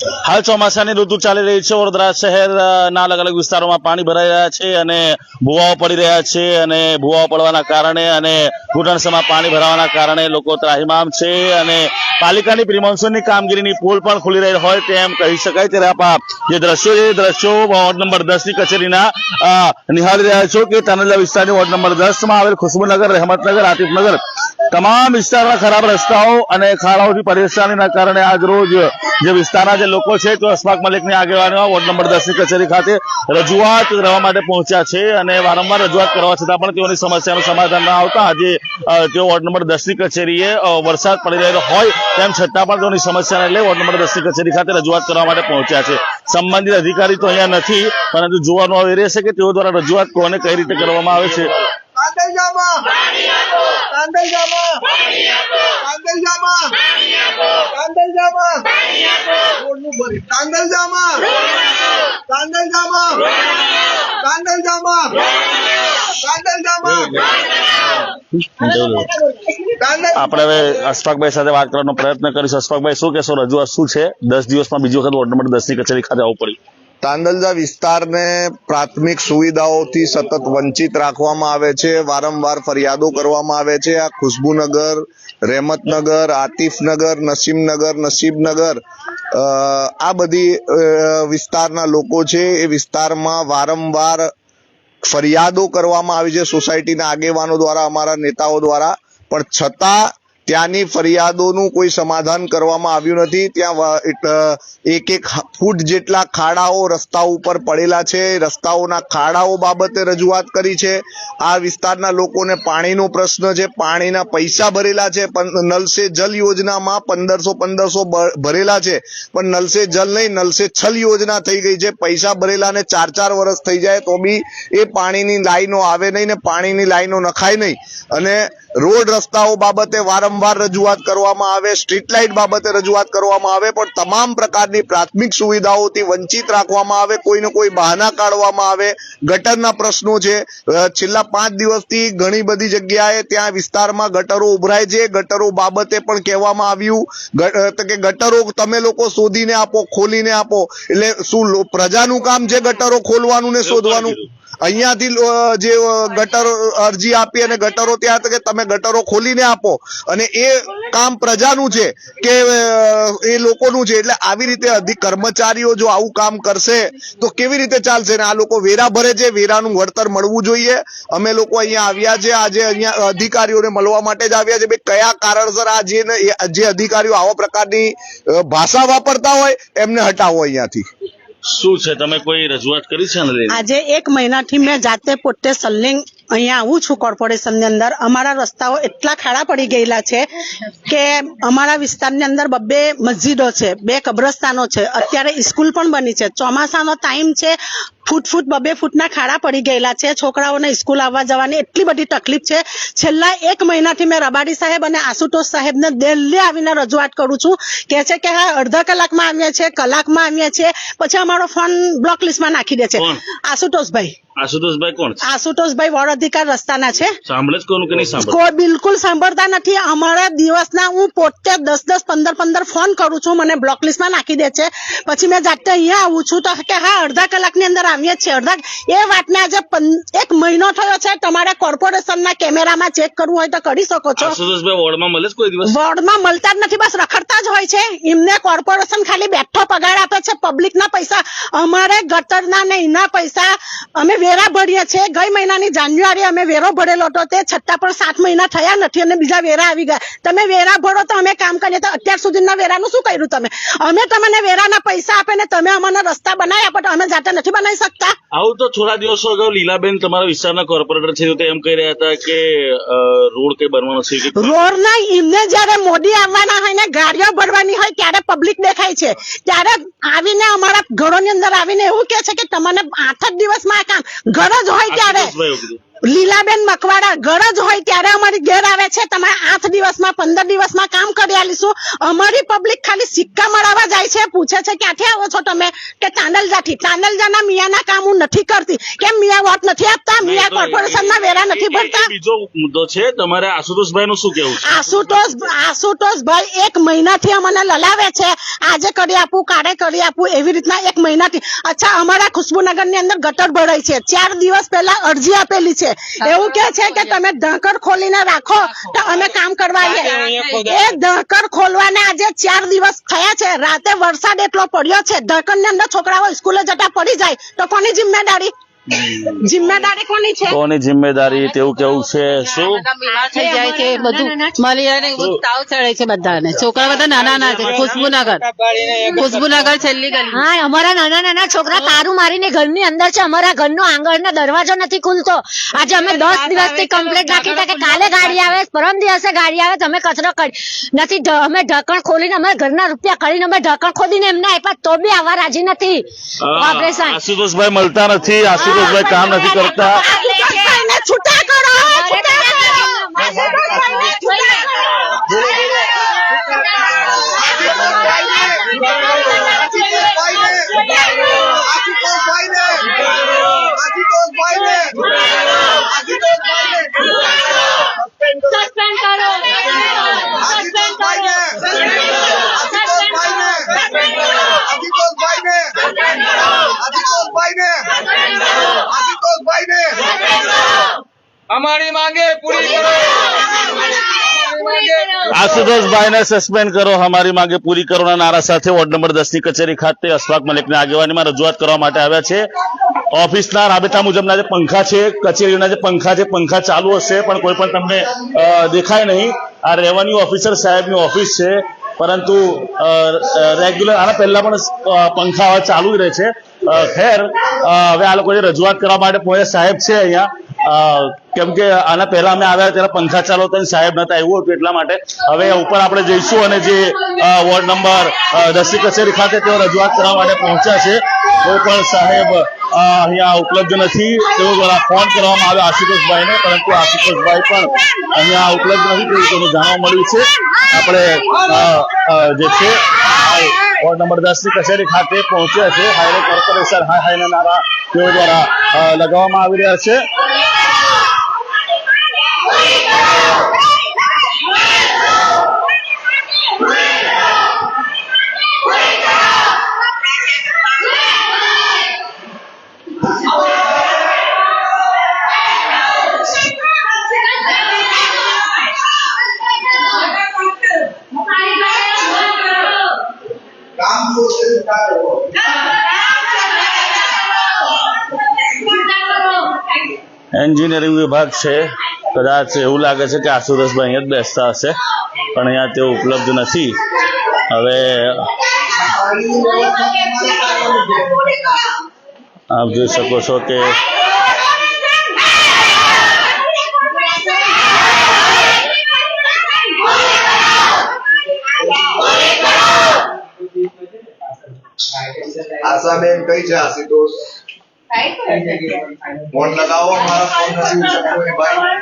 હાલ ચોમાસાની ઋતુ ચાલી રહી છે. વડોદરા શહેરના અલગ અલગ વિસ્તારોમાં પાણી ભરાઈ રહ્યા છે અને ભૂવાઓ પડી રહ્યા છે અને ભૂવાઓ પડવાના કારણે અને ઘૂંટણસમાં પાણી ભરાવાના કારણે લોકો ત્રાહિમામ છે અને પાલિકાની પ્રિમોન્સૂનની કામગીરીની પોલ પણ ખુલી રહી હોય તેમ કહી શકાય. ત્યારે આપ જે દ્રશ્યો છે દ્રશ્યો વોર્ડ નંબર દસની કચેરીના નિહાળી રહ્યા છો કે તાનાજા વિસ્તારની વોર્ડ નંબર દસમાં આવેલ ખુશ્બુનગર, રહેમતનગર, આતિફનગર તમામ વિસ્તારના ખરાબ રસ્તાઓ અને ખાડાઓથી પરેશાનીના કારણે આજ રોજ જે વિસ્તારના જે લોકો છે તો અશફાક મલિકની આગેવાનીમાં વોર્ડ નંબર દસની કચેરી ખાતે રજૂઆત કરવા માટે પહોંચ્યા છે અને વારંવાર રજૂઆત કરવા છતાં પણ તેઓની સમસ્યાનું સમાધાન ન આવતા આજે તેઓ વોર્ડ નંબર દસની કચેરીએ વરસાદ પડી રહેલો હોય તેમ છતાં પણ તેઓની સમસ્યાને લઈ વોર્ડ નંબર દસની કચેરી ખાતે રજૂઆત કરવા માટે પહોંચ્યા છે. સંબંધિત અધિકારી તો અહીંયા નથી, પરંતુ જોવાનું આવી રહેશે કે તેઓ દ્વારા રજૂઆત કોને કઈ રીતે કરવામાં આવે છે. કાંદલજામાં કાંદલજામાં કાંદલજામાં કાંદલજામાં રોડનું ભરી. કાંદલજામાં કાંદલજામાં કાંદલજામાં કાંદલજામાં કાંદલ આપણે અશફાકભાઈ સાથે વાત કરવાનો પ્રયત્ન કરીશું. અશફાકભાઈ, શું કહેશો? રજૂઆત શું છે? દસ દિવસમાં બીજી વખત વોર્ડ નંબર દસની કચેરી ખાતે આવવું પડ્યું. તાંદલજા વિસ્તારને પ્રાથમિક સુવિધાઓથી સતત વંચિત રાખવામાં આવે છે. વારંવાર ફરિયાદો કરવામાં આવે છે. આ ખુશ્બુનગર, રહેમતનગર, આતિફનગર, નસીમનગર, નસીબનગર આ બધી વિસ્તારના લોકો છે. એ વિસ્તારમાં વારંવાર ફરિયાદો કરવામાં આવી છે. સોસાયટીના આગેવાનો દ્વારા, અમારા નેતાઓ દ્વારા. પણ છતાં ત્યાંની ફરિયાદોનું કોઈ સમાધાન કરવામાં આવ્યું નથી. ત્યાં એક એક ફૂટ જેટલા ખાડાઓ રસ્તા ઉપર પડેલા છે. રસ્તાઓના ખાડાઓ બાબતે રજૂઆત કરી છે. આ વિસ્તારના લોકોને પાણીનો પ્રશ્ન છે. પાણીના પૈસા ભરેલા છે, પણ નલ સે જલ યોજનામાં પંદરસો પંદરસો ભરેલા છે. પણ નલ સે જલ નહીં નલ સે છલ યોજના થઈ ગઈ છે. પૈસા ભરેલા ને ચાર ચાર વર્ષ થઈ જાય તો બી એ પાણીની લાઈનો આવે નહીં ને પાણીની લાઈનો નખાય નહીં. અને રોડ રસ્તાઓ બાબતે વારંવાર રજૂઆત કરવામાં આવે સ્ટ્રીટ લાઇટ બાબતે રજૂઆત કરવામાં આવે પણ તમામ પ્રકારની પ્રાથમિક સુવિધાઓથી વંચિત રાખવામાં આવે કોઈને કોઈ બહાના કાઢવામાં આવે. ગટરના પ્રશ્નો છે. છેલ્લા પાંચ દિવસથી ઘણી બધી જગ્યાએ ત્યાં વિસ્તારમાં ગટરો ઉભરાય છે. ગટરો બાબતે પણ કહેવામાં આવ્યું કે ગટરો તમે લોકો શોધીને આપો ખોલીને આપો. એટલે શું પ્રજાનું કામ છે ગટરો ખોલવાનું ને શોધવાનું અહીંયાથી જે ગટરો, અરજી આપી અને ગટરો ત્યાં કે તમે ગટરો ખોલીને આપો. અને એ કામ પ્રજાનું છે કે એ લોકોનું છે. એટલે આવી રીતે અધિક કર્મચારીઓ જો આવું કામ કરશે, તો કેવી રીતે ચાલશે? ને આ લોકો વેરા ભરે છે. વેરાનું વળતર મળવું જોઈએ. અમે લોકો અહીંયા આવ્યા છે. આજે અહીંયા અધિકારીઓને મળવા માટે જ આવ્યા છે. ભાઈ કયા કારણસર આ જે જે અધિકારીઓ આવા પ્રકારની ભાષા વાપરતા હોય, એમને હટાવો અહીંયાથી. શું છે? તમે કોઈ રજૂઆત કરી છે આજે એક મહિનાથી મેં જાતે પોતે સલ્લિંગ અહીંયા આવું છું કોર્પોરેશનની અંદર. અમારા રસ્તાઓ એટલા ખાડા પડી ગયેલા છે કે અમારા વિસ્તારની અંદર બબ્બે મસ્જિદો છે, બે કબ્રસ્તાનો છે. અત્યારે સ્કૂલ પણ બની છે. ચોમાસાનો ટાઈમ છે ફૂટ ફૂટ બબે ફૂટના ખાડા પડી ગયેલા છે. છોકરાઓને સ્કૂલ આવવા જવાની એટલી બધી તકલીફ છે. છેલ્લા એક મહિનાથી મેં રબાડી સાહેબ અને આશુતોષ સાહેબને દિલ્હી આવીને રજૂઆત કરું છું. કે છે કે હા અડધા કલાકમાં આવીએ છીએ કલાકમાં આવીએ છીએ. પછી અમારો ફોન બ્લોક લિસ્ટમાં નાખી દે છે. આશુતોષભાઈ. આશુતોષભાઈ કોણ છે? આશુતોષભાઈ વડ અધિકાર રસ્તાના છે. સાંભળે જ કોનું કે નહીં સાંભળે? કોઈ બિલકુલ સાંભળતા નથી. અમારા દિવસના હું પોતે દસ દસ પંદર પંદર ફોન કરું છું. મને બ્લોક લિસ્ટમાં નાખી દે છે. પછી મેં જાતે અહીંયા આવું છું તો કે હા અડધા કલાકની અંદર આવીએ છીએ અડધા એ વાતને આજે એક મહિનો થયો છે તમારે કોર્પોરેશનના કેમેરામાં ચેક કરવું હોય તો કરી શકો છો. વોર્ડમાં મળે કોઈ દિવસ? વોર્ડમાં મળતા જ નથી બસ રખડતા જ હોય છે. એમને કોર્પોરેશન ખાલી બેઠો પગાર આપે છે પબ્લિકના પૈસા. અમારે ગટરના ને એના પૈસા. અમે વેરા ભરીએ છીએ. ગઈ મહિનાની જાન્યુઆરી અમે વેરો ભરેલો હતો. તે છતાં પણ સાત મહિના થયા નથી અને બીજા વેરા આવી ગયા. તમે વેરા ભરો તો અમે કામ કરીએ તો અત્યાર સુધીના વેરાનું શું કર્યું તમે? અમે તમને વેરાના પૈસા આપે ને તમે અમને રસ્તા બનાવી આપો તો અમે જાતે નથી બનાવી શકતા? આવું તો થોડા દિવસો અગાઉ લીલાબેન તમારા વિસ્તારના કોર્પોરેટર છે તો એમ કહી રહ્યા હતા કે રોડ કઈ બનવાનો છે રોડ ના એમને જયારે મોદી આવવાના હોય ને ગાડીઓ ભરવાની હોય ત્યારે પબ્લિક દેખાય છે. ત્યારે આવીને અમારા ઘરોની અંદર આવીને એવું કે છે કે તમને આઠ જ દિવસમાં કામ. ઘર જ હોય ત્યારે. લીલાબેન મકવાડા ગરજ હોય ત્યારે અમારી ઘેર આવે છે. તમે આઠ દિવસમાં પંદર દિવસમાં કામ કરી આલીશું. અમારી પબ્લિક ખાલી સિક્કા મળવા જાય છે. પૂછે છે ક્યાંથી આવો છો તમે? કે તાંડલજાથી તાંડલજાના મિયાના કામ હું નથી કરતી. કેમ મિયા વોટ નથી આપતા? મિયા કોર્પોરેશનના વેરા નથી ભરતા. બીજો મુદ્દો છે. તમારે આશુતોષભાઈ નું શું કેવું છે? આશુતોષ આશુતોષભાઈ એક મહિનાથી અમને લલાવે છે. આજે કરી આપું કાલે કરી આપું એવી રીતના એક મહિનાથી. અચ્છા અમારા ખુશ્બુનગરની અંદર ગટર ભરાય છે. ચાર દિવસ પહેલા અરજી આપેલી છે. એવું કે છે કે તમે ઢાંકર ખોલીને રાખો તો અમે કામ કરવા એ ઢાંકર ખોલવાને આજે ચાર દિવસ થયા છે. રાતે વરસાદ એટલો પડ્યો છે. ઢાંકરની અંદર છોકરાઓ સ્કૂલે જતા પડી જાય તો કોની જિમ્મેદારી જિમ્મેદારી કોની છે? કોની જિમ્મેદારી તેવું કેવું છે? શું? થઈ જાય છે. બધું મલેરિયા ને તાવ ચડે છે બધાને. છોકરા બધા નાના નાના છે. ખુશ્બુનગર. ખુશ્બુનગર છેલ્લી ગલી. હા અમારા નાના નાના છોકરા તારું મારીને ઘરની અંદર છે. અમારા ઘરનો આંગણનો દરવાજો નથી ખુલતો. આજે અમે દસ દિવસથી કમ્પ્લેટ રાખી છે કે કાલે ગાડી આવે પરમ દિવસે ગાડી આવે તો અમે કચરો કરી નથી અમે ઢાંકણ ખોલીને અમે ઘરના રૂપિયા કરીને અમે ઢાંકણ ખોલીને એમને આપ્યા તો બી આવા રાજી નથી. ઓપરેશન આશુતોષભાઈ મળતા નથી આશુતોષભાઈ કામ નથી કરતા છૂટા કરો છૂટા કરો આશુતોષભાઈને છૂટા કરો આશુતોષભાઈને આશુતોષભાઈને આશુતોષભાઈને સસ્પેન્ડ કરો આશુતોષભાઈને આશુતોષભાઈને આશુતોષભાઈને આશુતોષભાઈને આશુતોષભાઈને અમારી માંગે પૂરી કરો. આશુતોષભાઈ ને સસ્પેન્ડ કરો. અમારી માંગે પૂરી કરોના નારા સાથે વોર્ડ નંબર દસની કચેરી ખાતે અશફાક મલિકની આગેવાનીમાં રજૂઆત કરવા માટે આવ્યા છે. ઓફિસના રાબેતા મુજબના જે પંખા છે કચેરીના જે પંખા છે પંખા ચાલુ હશે પણ કોઈ પણ તમને દેખાય નહીં. આ રેવન્યુ ઓફિસર સાહેબની ઓફિસ છે પરંતુ રેગ્યુલર આના પહેલા પણ પંખા હવે ચાલુ જ રહે છે. ખેર હવે આ લોકો રજૂઆત કરવા માટે પહોંચ્યા સાહેબ છે અહીંયા. કેમ કે આના પહેલા અમે આવ્યા ત્યારે પંખા ચાલો હતા સાહેબ નતા, એવું હતું એટલા માટે. હવે ઉપર આપણે જઈશું અને જે વોર્ડ નંબર દસી કચેરી ખાતે તેઓ રજૂઆત કરવા માટે પહોંચ્યા છે. તો પણ સાહેબ અહીંયા ઉપલબ્ધ નથી. તેઓ દ્વારા ફોન કરવામાં આવ્યો આશુતોષભાઈને, પરંતુ આશુતોષભાઈ પણ અહીંયા ઉપલબ્ધ નથી. તેવું જાણવા મળ્યું છે. આપણે જે છે વોર્ડ નંબર દસની કચેરી ખાતે પહોંચ્યા છે. હાઈવે કોર્પોરેશન, હાઈ હાઈના નારા તેઓ દ્વારા લગાવવામાં આવી રહ્યા છે. એન્જિનિયરિંગ વિભાગ છે. કદાચ એવું લાગે છે કે આશુતોષભાઈ અહીંયા જ બેસતા હશે, પણ અહીંયા તેઓ ઉપલબ્ધ નથી. હવે આપ જોઈ શકો છો કે આશાબેન કઈ છે આશુતોષ ફોન લગાવો મારા ફોન નથી ઉચકતો ભાઈ.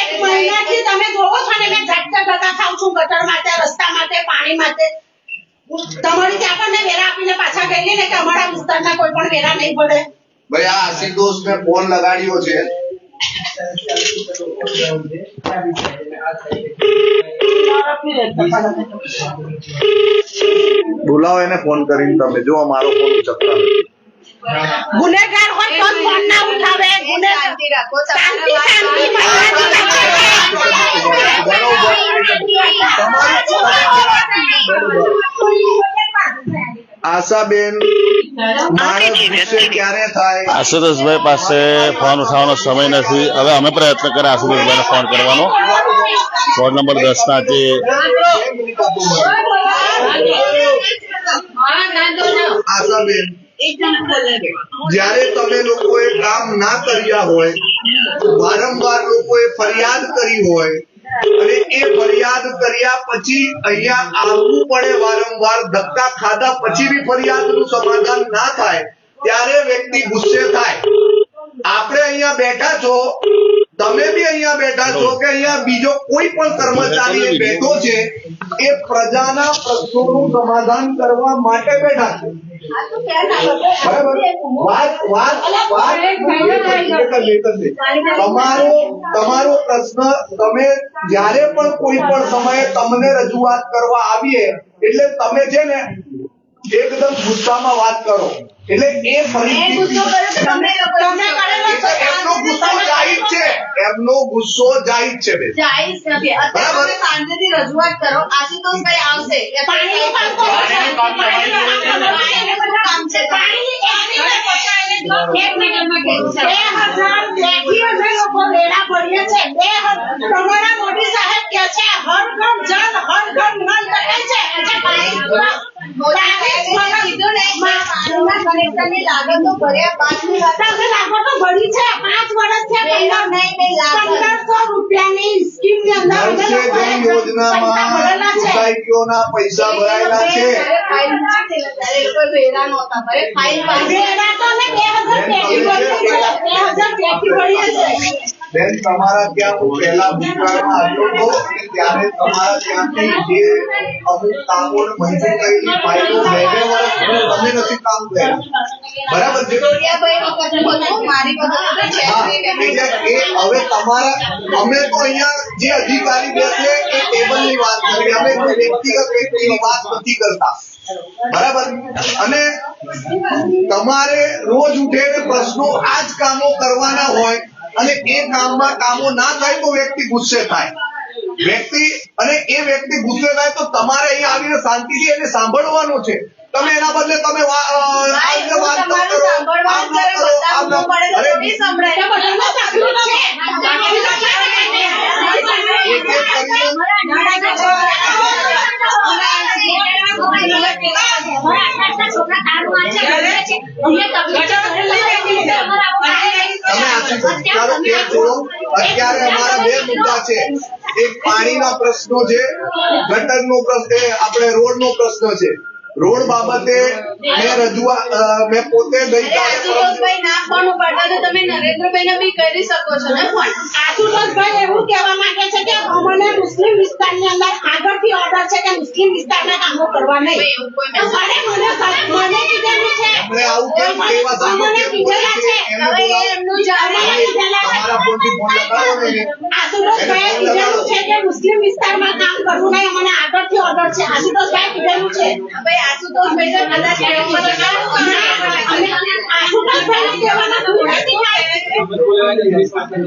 એક મહિનાથી તમે જોવો છો ને મેં ઝટકા ધક્કા ખાઉં છું ગટર માટે રસ્તા માટે પાણી માટે. તમારી ત્યાં પણ વેરા આપીને પાછા ગયેલી ને કે અમારા વિસ્તારના કોઈ પણ વેરા નહીં પડે. ભાઈ આ આશુતોષ મેં ફોન લગાડ્યો છે. બોલાવો એને ફોન કરીને તમે જો મારો ફોન ઉચકતા નથી. ગુનેગાર હોય તો ફોન ના ઉઠાવે શાંતિ રાખો શાંતિ શાંતિ આશાબેન માણસ ગુસ્સે ક્યારે થાય આશુતોષભાઈ પાસે ફોન ઉઠાવવાનો સમય નથી હવે અમે પ્રયત્ન કરીએ આશુતોષભાઈને ફોન કરવાનો ફોન નંબર દસ ના જે આશાબેન જ્યારે તમે લોકોએ કામ ના કર્યા હોય, વારંવાર લોકોએ ફરિયાદ કરી હોય, અને એ ફરિયાદ કર્યા પછી અહીંયા આવવું પડે, વારંવાર ધક્કા ખાધા પછી બી ફરિયાદનું સમાધાન ના થાય, ત્યારે વ્યક્તિ ગુસ્સે થાય. આપણે અહીંયા બેઠા છો, તમે બી અહીંયા બેઠા છો કે અહીંયા બીજો કોઈ પણ કર્મચારી બેઠો છે, એ પ્રજાના પ્રશ્નોનું સમાધાન કરવા માટે બેઠા છે. બરાબર. વાત વાત તમારો તમારો પ્રશ્ન તમે જ્યારે પણ કોઈ પણ સમયે તમને રજૂઆત કરવા આવીએ એટલે તમે છે ને એકદમ ગુસ્સામાં વાત કરો એટલે એ પરિસ્થિતિ એમનો ગુસ્સો જાહિર છે એમનો ગુસ્સો જાહેર છે બેન. જાયઝ નથી બરાબર. શાંતિથી રજૂઆત કરો આશુતોષભાઈ આવશે કામ છે એક મિનિટમાં કેવું છે બે હજાર બેથી અમે લોકો વેરા ભરીએ છે બે તમારા મોદી સાહેબ કે છે. હર ઘર જલ હર ઘર નલ કરે છે એટલે ભાઈ પૈસા ભરાયેલા છે. ફાઇલ તો બે હજાર બેથી ભરીએ છે બેન તમારા ત્યાં હું પહેલા ભૂતકાળમાં આવ્યો હતો, ત્યારે તમારા ત્યાંથી જે અમુક કામો મંજૂર કરેલી ફાઇલો બે બે વર્ષ તમે નથી કામ કર્યા. અમે તો અહીંયા જે અધિકારી બેસે એ ટેબલની વાત કરીએ અમે કોઈ વ્યક્તિગત વ્યક્તિની વાત નથી કરતા. બરાબર? અને તમારે રોજ ઉઠે પ્રશ્નો આ જ કામો કરવાના હોય અને એ કામમાં કામો ના થાય તો વ્યક્તિ ગુસ્સે થાય. વ્યક્તિ અને એ વ્યક્તિ ગુસ્સે થાય તો તમારે અહીંયા આવીને શાંતિથી એને સાંભળવાનું છે. તમે એના બદલે તમે એક એક કરીને અત્યારે અમારા બે મુદ્દા છે. એક પાણીના પ્રશ્નો છે, ગટરનો પ્રશ્ન આપણે રોડનો પ્રશ્ન છે. રોડ બાબતે મેં રજૂઆત મેં પોતે ગઈ આશુતોષભાઈ ના ફોન ઉપાડતા તો તમે નરેન્દ્રભાઈને બી કરી શકો છો ને? ફોન આશુતોષભાઈ એવું કહેવા માંગે છે કે અમને મુસ્લિમ વિસ્તારની અંદર આગળથી ઓર્ડર છે કે મુસ્લિમ વિસ્તારના કામો કરવા નહીં. તો મને મને મને કીધેલું છે. એમણે આવું કેમ કેવા સામે કીધેલા છે. હવે. એમનું તમારા ફોનથી ફોન ને એને. કીધેલું છે કે મુસ્લિમ વિસ્તારમાં કામ કરવું નહીં. મને આગળથી ઓર્ડર છે. આશુતોષભાઈ કીધેલું છે. ભાઈ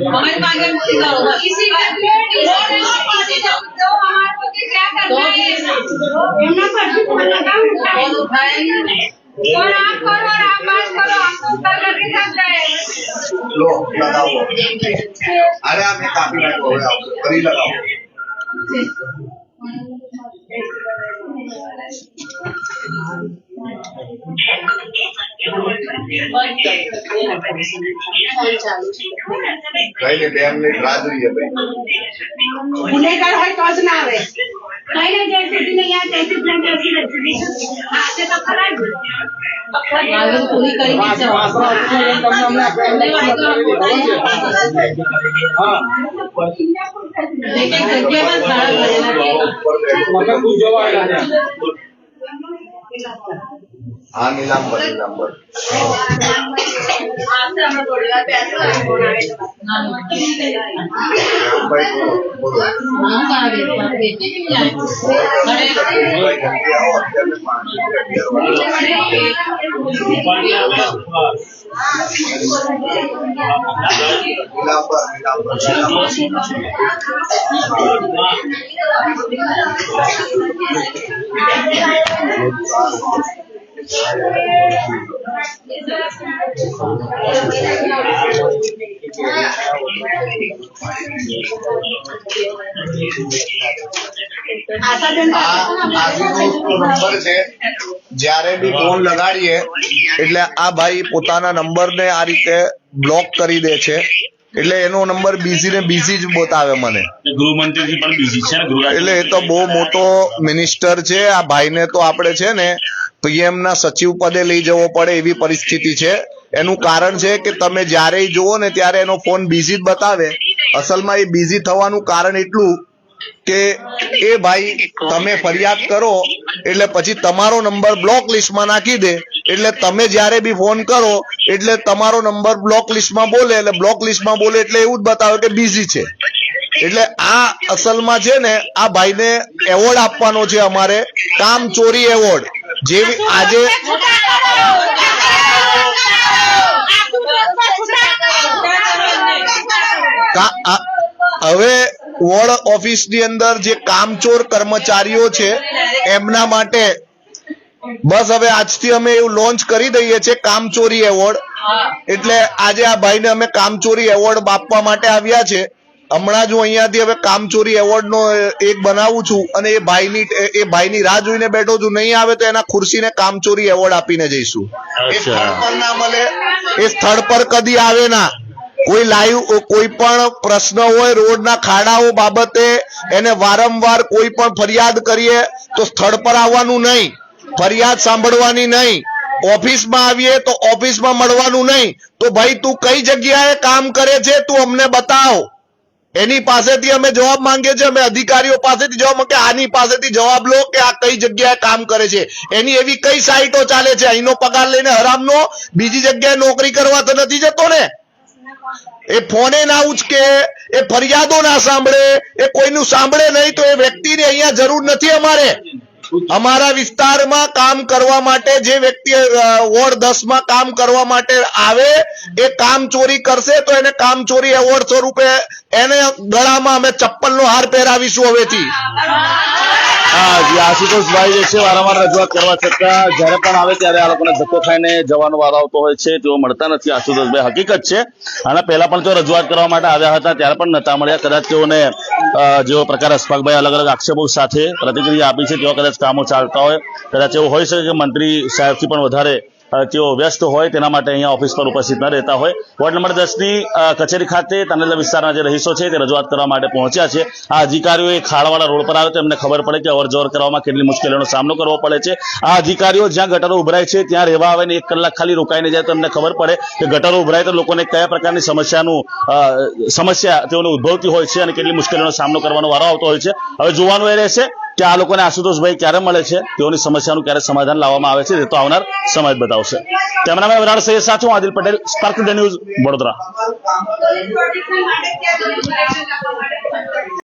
हमारे पागल मोदी का होगा इसी तो हमारे को क्या करना है हमने फर्जी बोलना काम और आप करो और आप बात करो हम तो कर करके थक गए लो लगाओ अरे आपने काफी बैठ हो गया और ही लगाओ કઈ નહીં બે મિનિટ રાહ જોઈએ ભાઈ. ગુનેગાર હોય તો જ ના આવે. કઈ ને જ્યાં સુધી નહીં આવે ત્યાં સુધી હજી reservation આજે તો ખરા પૂરી કરી. હા. હા નીલાંબર નીલાંબર. રામભાઈ આ આશીષનો નંબર છે જ્યારે બી ફોન લગાડીએ એટલે આ ભાઈ પોતાના નંબરને આ રીતે બ્લોક કરી દે છે. એટલે એનો નંબર બિઝી ને બિઝી જ બતાવે મને. ગૃહમંત્રીજી પણ બીજી છે એટલે એ તો બહુ મોટો મિનિસ્ટર છે. આ ભાઈને તો આપણે છે ને પીએમ ના સચિવ પદે લઈ જવો પડે એવી પરિસ્થિતિ છે. એનું કારણ છે કે તમે જ્યારે જુઓ ને ત્યારે એનો ફોન બિઝી જ બતાવે. અસલમાં એ બિઝી થવાનું કારણ એટલું કે એ ભાઈ તમે ફરિયાદ કરો એટલે પછી તમારો નંબર બ્લોક લિસ્ટમાં નાખી દે. એટલે તમે જ્યારે બી ફોન કરો એટલે તમારો નંબર બ્લોક લિસ્ટમાં બોલે એટલે બ્લોક લિસ્ટમાં બોલે એટલે એવું જ બતાવે કે બિઝી છે. એટલે આ અસલમાં છે ને આ ભાઈને એવોર્ડ આપવાનો છે અમારે કામ ચોરી એવોર્ડ જેવી આજે હવે વોર્ડ ઓફિસની અંદર જે કામચોર કર્મચારીઓ છે એમના માટે બસ હવે આજથી અમે એવું લોન્ચ કરી દઈએ છીએ કામચોરી એવોર્ડ. એટલે આજે આ ભાઈને અમે કામચોરી એવોર્ડ આપવા માટે આવ્યા છે. હમણાં જ હું અહીંયાથી હવે કામચોરી એવોર્ડ નો એક બનાવું છું અને એ ભાઈની એ ભાઈની રાહ જોઈને બેઠો છું. નહીં આવે તો એના ખુરશીને કામચોરી એવોર્ડ આપીને જઈશું. એ સ્થળ પર ના મળે એ સ્થળ પર કદી આવે ના. કોઈ લાઈવ, કોઈ પણ પ્રશ્ન હોય, રોડના ખાડાઓ બાબતે એને વારંવાર કોઈ પણ ફરિયાદ કરીએ તો સ્થળ પર આવવાનું નહીં, ફરિયાદ સાંભળવાની નહીં. ઓફિસમાં આવીએ તો ઓફિસમાં મળવાનું નહીં. તો ભાઈ, તું કઈ જગ્યાએ કામ કરે છે તું અમને બતાવ. એની પાસેથી અમે જવાબ માંગીએ છીએ, અમે અધિકારીઓ પાસેથી જવાબ માંગે આની પાસેથી જવાબ લો કે આ કઈ જગ્યાએ કામ કરે છે. એની એવી કઈ સાઇટો ચાલે છે? અહીંનો પગાર લઈને હરામનો? બીજી જગ્યાએ નોકરી કરવા તો નથી જતો ને? એ ફોને ના ઉચકે, એ ફરિયાદો ના સાંભળે, એ કોઈનું સાંભળે નહીં તો એ વ્યક્તિને અહીંયા જરૂર નથી અમારે. અમારા વિસ્તારમાં કામ કરવા માટે જે વ્યક્તિ વોર્ડ દસમાં કામ કરવા માટે આવે, એ કામ ચોરી કરશે તો એને કામ ચોરી એવોર્ડ સ્વરૂપે એને ગળામાં અમે ચપ્પલનો હાર પહેરાવીશું હવેથી. વારંવાર રજૂઆત કરવા છતાં પણ આવે ત્યારે આ લોકોને ધક્કો ખાઈને જવાનો આવતો હોય છે, તેઓ મળતા નથી. આશુતોષભાઈ હકીકત છે. આના પહેલા પણ તેઓ રજૂઆત કરવા માટે આવ્યા હતા, ત્યારે પણ નતા મળ્યા. કદાચ તેઓને જેવો પ્રકાર અશફાકભાઈ અલગ અલગ આક્ષેપો સાથે પ્રતિક્રિયા આપી છે તેવા કદાચ કામો ચાલતા હોય. કદાચ એવું હોઈ શકે કે મંત્રી સાહેબથી પણ વધારે તેઓ વ્યસ્ત હોય, તેના માટે અહીંયા ઓફિસ પર ઉપસ્થિત ન રહેતા હોય. વોર્ડ નંબર દસની કચેરી ખાતે તાનેલા વિસ્તારના જે રહીશો છે, તે રજૂઆત કરવા માટે પહોંચ્યા છે. આ અધિકારીઓએ એ ખાડાવાળા રોડ પર આવે તો એમને ખબર પડે કે અવરજવર કરવામાં કેટલી મુશ્કેલીઓનો સામનો કરવો પડે છે. આ અધિકારીઓ જ્યાં ગટરો ઉભરાય છે, ત્યાં રહેવા આવે ને એક કલાક ખાલી રોકાઈને જાય તો એમને ખબર પડે કે ગટરો ઉભરાય તો લોકોને કયા પ્રકારની સમસ્યાનું સમસ્યા તેઓને ઉદ્ભવતી હોય છે અને કેટલી મુશ્કેલીઓનો સામનો કરવાનો વારો આવતો હોય છે. હવે જોવાનું એ રહેશે કે આ લોકોને આશુતોષભાઈ ક્યારે મળે છે? તેઓની સમસ્યાનું ક્યારે સમાધાન લાવવામાં આવે છે? તે તો આવનાર સમય જ બતાવશે. કેમેરામેન વિરાટ સૈયદ સાથે હું આદિલ પટેલ સ્પાર્ક ન્યૂઝ વડોદરા.